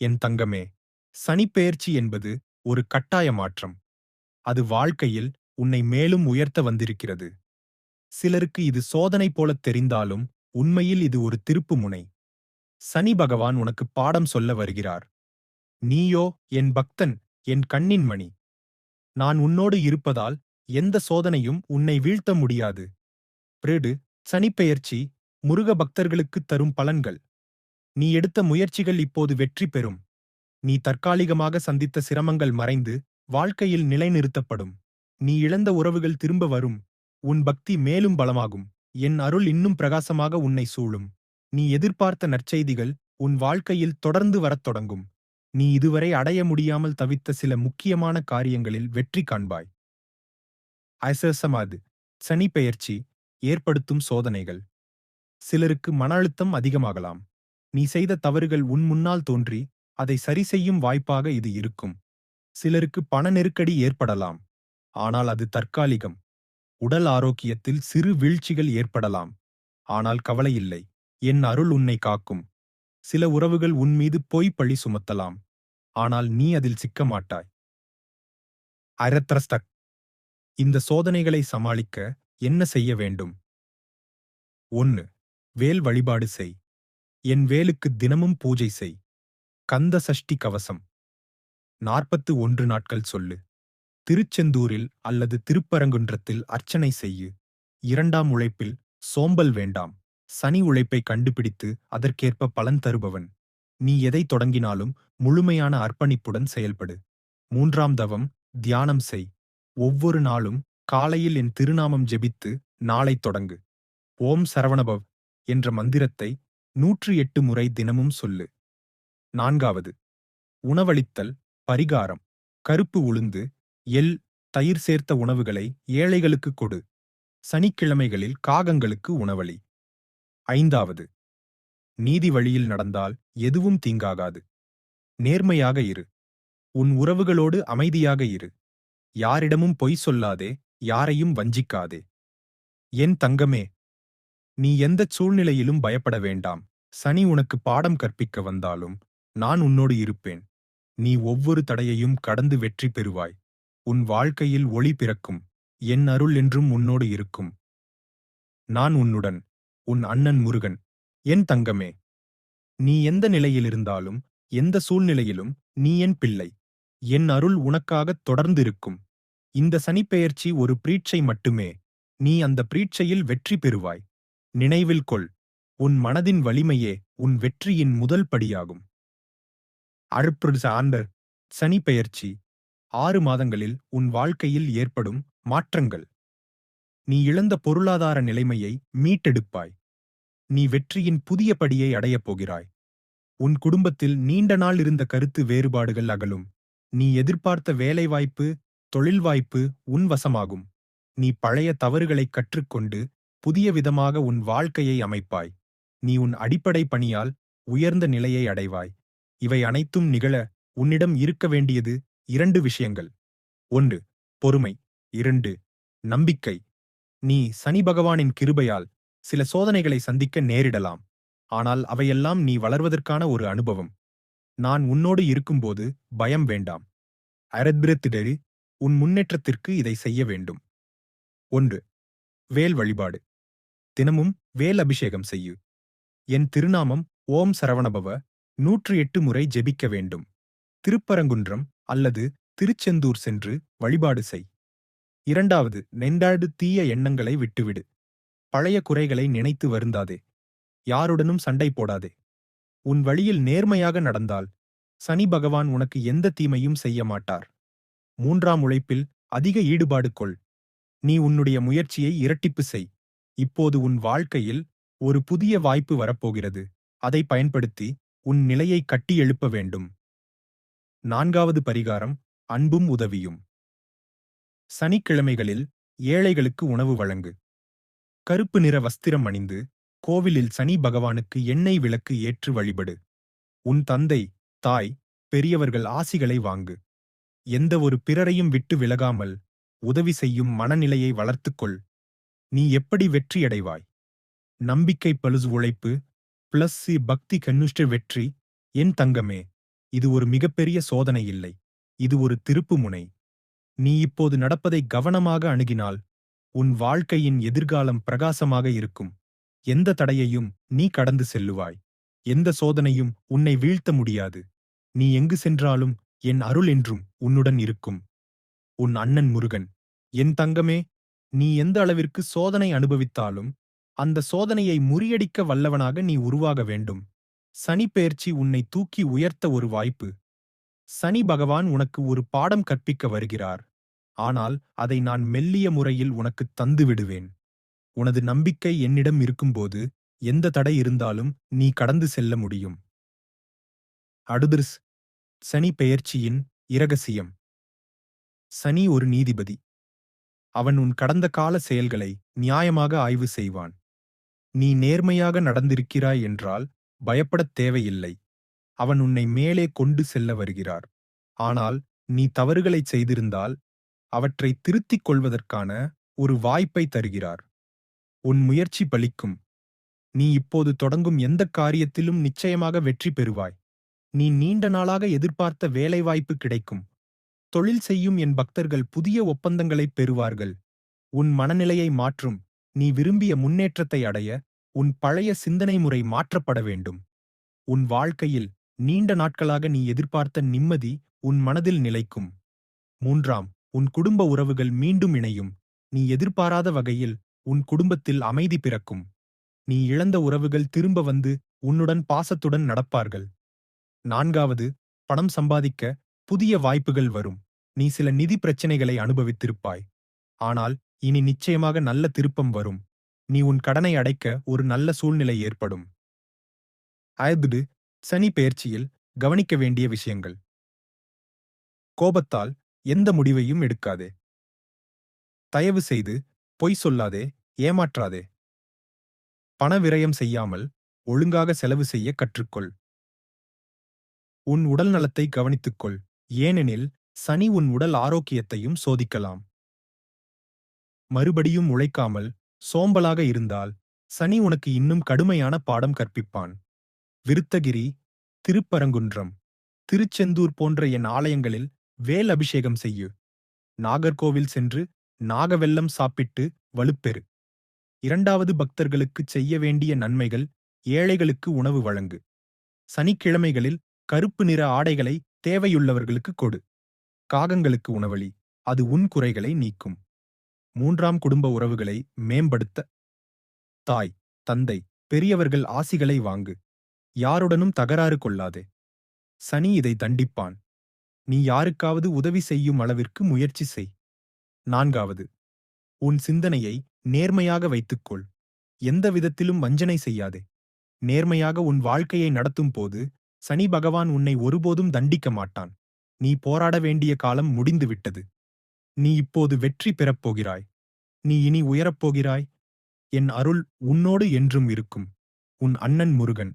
என் தங்கமே சனிப்பெயர்ச்சி என்பது ஒரு கட்டாய மாற்றம் அது வாழ்க்கையில் உன்னை மேலும் உயர்த்த வந்திருக்கிறது. சிலருக்கு இது சோதனை போலத் தெரிந்தாலும் உண்மையில் இது ஒரு திருப்பு முனை. சனி பகவான் உனக்கு பாடம் சொல்ல வருகிறார். நீயோ என் பக்தன் என் கண்ணின் மணி. நான் உன்னோடு இருப்பதால் எந்த சோதனையும் உன்னை வீழ்த்த முடியாது. பிரேடு சனிப்பெயர்ச்சி முருக பக்தர்களுக்குத் தரும் பலன்கள். நீ எடுத்த முயற்சிகள் இப்போது வெற்றி பெறும். நீ தற்காலிகமாக சந்தித்த சிரமங்கள் மறைந்து வாழ்க்கையில் நிலைநிறுத்தப்படும். நீ இழந்த உறவுகள் திரும்ப வரும். உன் பக்தி மேலும் பலமாகும். என் அருள் இன்னும் பிரகாசமாக உன்னை சூழும். நீ எதிர்பார்த்த நற்செய்திகள் உன் வாழ்க்கையில் தொடர்ந்து வரத் தொடங்கும். நீ இதுவரை அடைய முடியாமல் தவித்த சில முக்கியமான காரியங்களில் வெற்றி காண்பாய். அசசமாது சனி பெயர்ச்சி ஏற்படுத்தும் சோதனைகள். சிலருக்கு மன அழுத்தம் அதிகமாகலாம். நீ செய்த தவறுகள் உன் முன்னால் தோன்றி அதை சரி செய்யும் வாய்ப்பாக இது இருக்கும். சிலருக்கு பண நெருக்கடி ஏற்படலாம். ஆனால் அது தற்காலிகம். உடல் ஆரோக்கியத்தில் சிறு வீழ்ச்சிகள் ஏற்படலாம். ஆனால் கவலையில்லை என் அருள் உன்னை காக்கும். சில உறவுகள் உன் மீது பொய் பழி சுமத்தலாம். ஆனால் நீ அதில் சிக்க மாட்டாய். அரத்ரஸ்தக். இந்த சோதனைகளை சமாளிக்க என்ன செய்ய வேண்டும்? ஒன்று வேல் வழிபாடு செய். என் வேலுக்கு தினமும் பூஜை செய். கந்த சஷ்டி கவசம். நாற்பத்து ஒன்று நாட்கள் சொல்லு. திருச்செந்தூரில் அல்லது திருப்பரங்குன்றத்தில் அர்ச்சனை செய்யு. இரண்டாம் உழைப்பில் சோம்பல் வேண்டாம். சனி உழைப்பை கண்டுபிடித்து அதற்கேற்ப பலன் தருபவன். நீ எதை தொடங்கினாலும் முழுமையான அர்ப்பணிப்புடன் செயல்படு. மூன்றாம் தவம் தியானம் செய். ஒவ்வொரு நாளும் காலையில் என் திருநாமம் ஜெபித்து நாளை தொடங்கு. ஓம் சரவணபவ் என்ற மந்திரத்தை நூற்று எட்டு முறை தினமும் சொல்லு. நான்காவது உணவளித்தல் பரிகாரம். கருப்பு உளுந்து எல் தயிர் சேர்த்த உணவுகளை ஏழைகளுக்கு கொடு. சனிக்கிழமைகளில் காகங்களுக்கு உணவளி. ஐந்தாவது நீதி வழியில் நடந்தால் எதுவும் தீங்காகாது. நேர்மையாக இரு. உன் உறவுகளோடு அமைதியாக இரு. யாரிடமும் பொய் சொல்லாதே யாரையும் வஞ்சிக்காதே. என் தங்கமே நீ எந்தச் சூழ்நிலையிலும் பயப்பட வேண்டாம். சனி உனக்கு பாடம் கற்பிக்க வந்தாலும் நான் உன்னோடு இருப்பேன். நீ ஒவ்வொரு தடையையும் கடந்து வெற்றி பெறுவாய். உன் வாழ்க்கையில் ஒளி பிறக்கும். என் அருள் என்றும் உன்னோடு இருக்கும். நான் உன்னுடன். உன் அண்ணன் முருகன். என் தங்கமே. நீ எந்த நிலையிலிருந்தாலும் எந்த சூழ்நிலையிலும் நீ என் பிள்ளை. என் அருள் உனக்காகத் தொடர்ந்திருக்கும். இந்த சனிப்பெயர்ச்சி ஒரு பிரீட்சை மட்டுமே. நீ அந்த பிரீட்சையில் வெற்றி பெறுவாய். நினைவில் கொள். உன் மனதின் வலிமையே உன் வெற்றியின் முதல் படியாகும். அழுப்ரு ஆண்டர் சனி பெயர்ச்சி. ஆறு மாதங்களில் உன் வாழ்க்கையில் ஏற்படும் மாற்றங்கள். நீ இழந்த பொருளாதார நிலைமையை மீட்டெடுப்பாய். நீ வெற்றியின் புதிய படியை அடையப் போகிறாய். உன் குடும்பத்தில் நீண்ட நாள் இருந்த கருத்து வேறுபாடுகள் அகலும். நீ எதிர்பார்த்த வேலைவாய்ப்பு தொழில் வாய்ப்பு உன் வசமாகும். நீ பழைய தவறுகளைக் கற்றுக்கொண்டு புதிய விதமாக உன் வாழ்க்கையை அமைப்பாய். நீ உன் அடிப்படை பணியால் உயர்ந்த நிலையை அடைவாய். இவை அனைத்தும் நிகழ உன்னிடம் இருக்க வேண்டியது இரண்டு விஷயங்கள். ஒன்று பொறுமை. இரண்டு நம்பிக்கை. நீ சனி பகவானின் கிருபையால் சில சோதனைகளை சந்திக்க நேரிடலாம். ஆனால் அவையெல்லாம் நீ வளர்வதற்கான ஒரு அனுபவம். நான் உன்னோடு இருக்கும்போது பயம் வேண்டாம். அரத்பிரத்திடரி உன் முன்னேற்றத்திற்கு இதை செய்ய வேண்டும். ஒன்று வேல் வழிபாடு. தினமும் வேல் அபிஷேகம் செய்யு. என் திருநாமம் ஓம் சரவணபவ நூற்றி எட்டு முறை ஜெபிக்க வேண்டும். திருப்பரங்குன்றம் அல்லது திருச்செந்தூர் சென்று வழிபாடு செய். இரண்டாவது நெண்டாடு தீய எண்ணங்களை விட்டுவிடு. பழைய குறைகளை நினைத்து வருந்தாதே. யாருடனும் சண்டை போடாதே. உன் வழியில் நேர்மையாக நடந்தால் சனி பகவான் உனக்கு எந்த தீமையும் செய்ய மாட்டார். மூன்றாம் உழைப்பில் அதிக ஈடுபாடு கொள். நீ உன்னுடைய முயற்சியை இரட்டிப்பு செய். இப்போது உன் வாழ்க்கையில் ஒரு புதிய வாய்ப்பு வரப்போகிறது. அதை பயன்படுத்தி உன் நிலையை கட்டி எழுப்ப வேண்டும். நான்காவது பரிகாரம் அன்பும் உதவியும். சனிக்கிழமைகளில் ஏழைகளுக்கு உணவு வழங்கு. கருப்பு நிற வஸ்திரம் அணிந்து கோவிலில் சனி பகவானுக்கு எண்ணெய் விளக்கு ஏற்று வழிபடு. உன் தந்தை தாய் பெரியவர்கள் ஆசிகளை வாங்கு. எந்த ஒரு பிறரையும் விட்டு விலகாமல் உதவி செய்யும் மனநிலையை வளர்த்துக்கொள். நீ எப்படி வெற்றியடைவாய்? நம்பிக்கை பழுசு உழைப்பு பிளஸ் சி பக்தி கன்னுஷ்ட வெற்றி என் தங்கமே இது ஒரு மிகப்பெரிய சோதனை இல்லை இது ஒரு திருப்பு முனை. நீ இப்போது நடப்பதை கவனமாக அணுகினால் உன் வாழ்க்கையின் எதிர்காலம் பிரகாசமாக இருக்கும். எந்த தடையையும் நீ கடந்து செல்லுவாய். எந்த சோதனையும் உன்னை வீழ்த்த முடியாது. நீ எங்கு சென்றாலும் என் அருள் என்றும் உன்னுடன் இருக்கும். உன் அண்ணன் முருகன் என் தங்கமே நீ எந்த அளவிற்கு சோதனை அனுபவித்தாலும் அந்த சோதனையை முறியடிக்க வல்லவனாக நீ உருவாக வேண்டும். சனி பெயர்ச்சி உன்னை தூக்கி உயர்த்த ஒரு வாய்ப்பு. சனி பகவான் உனக்கு ஒரு பாடம் கற்பிக்க வருகிறார். ஆனால் அதை நான் மெல்லிய முறையில் உனக்கு தந்து விடுவேன். உனது நம்பிக்கை என்னிடம் இருக்கும்போது எந்த தடை இருந்தாலும் நீ கடந்து செல்ல முடியும். அடுதிர்ஸ் சனி பெயர்ச்சியின் இரகசியம். சனி ஒரு நீதிபதி. அவன் உன் கடந்த கால செயல்களை நியாயமாக ஆய்வு செய்வான். நீ நேர்மையாக நடந்திருக்கிறாய் என்றால் பயப்படத் தேவையில்லை. அவன் உன்னை மேலே கொண்டு செல்ல வருகிறார். ஆனால் நீ தவறுகளைச் செய்திருந்தால் அவற்றை திருத்திக் கொள்வதற்கான ஒரு வாய்ப்பை தருகிறார். உன் முயற்சி பலிக்கும். நீ இப்போது தொடங்கும் எந்தக் காரியத்திலும் நிச்சயமாக வெற்றி பெறுவாய். நீ நீண்ட நாளாக எதிர்பார்த்த வேலைவாய்ப்பு கிடைக்கும். தொழில் செய்யும் என் பக்தர்கள் புதிய ஒப்பந்தங்களைப் பெறுவார்கள். உன் மனநிலையை மாற்றும். நீ விரும்பிய முன்னேற்றத்தை அடைய உன் பழைய சிந்தனை முறை மாற்றப்பட வேண்டும். உன் வாழ்க்கையில் நீண்ட நாட்களாக நீ எதிர்பார்த்த நிம்மதி உன் மனதில் நிலைக்கும். மூன்றாம் உன் குடும்ப உறவுகள் மீண்டும் இணையும். நீ எதிர்பாராத வகையில் உன் குடும்பத்தில் அமைதி பிறக்கும். நீ இழந்த உறவுகள் திரும்ப வந்து உன்னுடன் பாசத்துடன் நடப்பார்கள். நான்காவது பணம் சம்பாதிக்க புதிய வாய்ப்புகள் வரும். நீ சில நிதி பிரச்சனைகளை அனுபவித்திருப்பாய். ஆனால் இனி நிச்சயமாக நல்ல திருப்பம் வரும். நீ உன் கடனை அடைக்க ஒரு நல்ல சூழ்நிலை ஏற்படும். ஐந்து சனி பெயர்ச்சியில் கவனிக்க வேண்டிய விஷயங்கள். கோபத்தால் எந்த முடிவையும் எடுக்காதே. தயவு செய்து பொய் சொல்லாதே ஏமாற்றாதே. பண விரயம் செய்யாமல் ஒழுங்காக செலவு செய்ய கற்றுக்கொள். உன் உடல் நலத்தை கவனித்துக்கொள். ஏனெனில் சனி உன் உடல் ஆரோக்கியத்தையும் சோதிக்கலாம். மறுபடியும் உழைக்காமல் சோம்பலாக இருந்தால் சனி உனக்கு இன்னும் கடுமையான பாடம் கற்பிப்பான். விருத்தகிரி திருப்பரங்குன்றம் திருச்செந்தூர் போன்ற என் ஆலயங்களில் வேல் அபிஷேகம் செய்யு. நாகர்கோவில் சென்று நாகவெல்லம் சாப்பிட்டு வலுப்பெறு. இரண்டாவது பக்தர்களுக்குச் செய்ய வேண்டிய நன்மைகள் ஏழைகளுக்கு உணவு வழங்கு. சனிக்கிழமைகளில் கருப்பு நிற ஆடைகளை தேவையுள்ளவர்களுக்கு கொடு. காகங்களுக்கு உணவளி அது உன் குறைகளை நீக்கும். மூன்றாம் குடும்ப உறவுகளை மேம்படுத்த. தாய் தந்தை பெரியவர்கள் ஆசிகளை வாங்கு. யாருடனும் தகராறு கொள்ளாதே. சனி இதை தண்டிப்பான். நீ யாருக்காவது உதவி செய்யும் அளவிற்கு முயற்சி செய். நான்காவது உன் சிந்தனையை நேர்மையாக வைத்துக்கொள். எந்த விதத்திலும் வஞ்சனை செய்யாதே. நேர்மையாக உன் வாழ்க்கையை நடத்தும் போது சனி பகவான் உன்னை ஒருபோதும் தண்டிக்க மாட்டான். நீ போராட வேண்டிய காலம் முடிந்துவிட்டது. நீ இப்போது வெற்றி பெறப்போகிறாய். நீ இனி உயரப் போகிறாய் என் அருள் உன்னோடு என்றும் இருக்கும். உன் அண்ணன் முருகன்.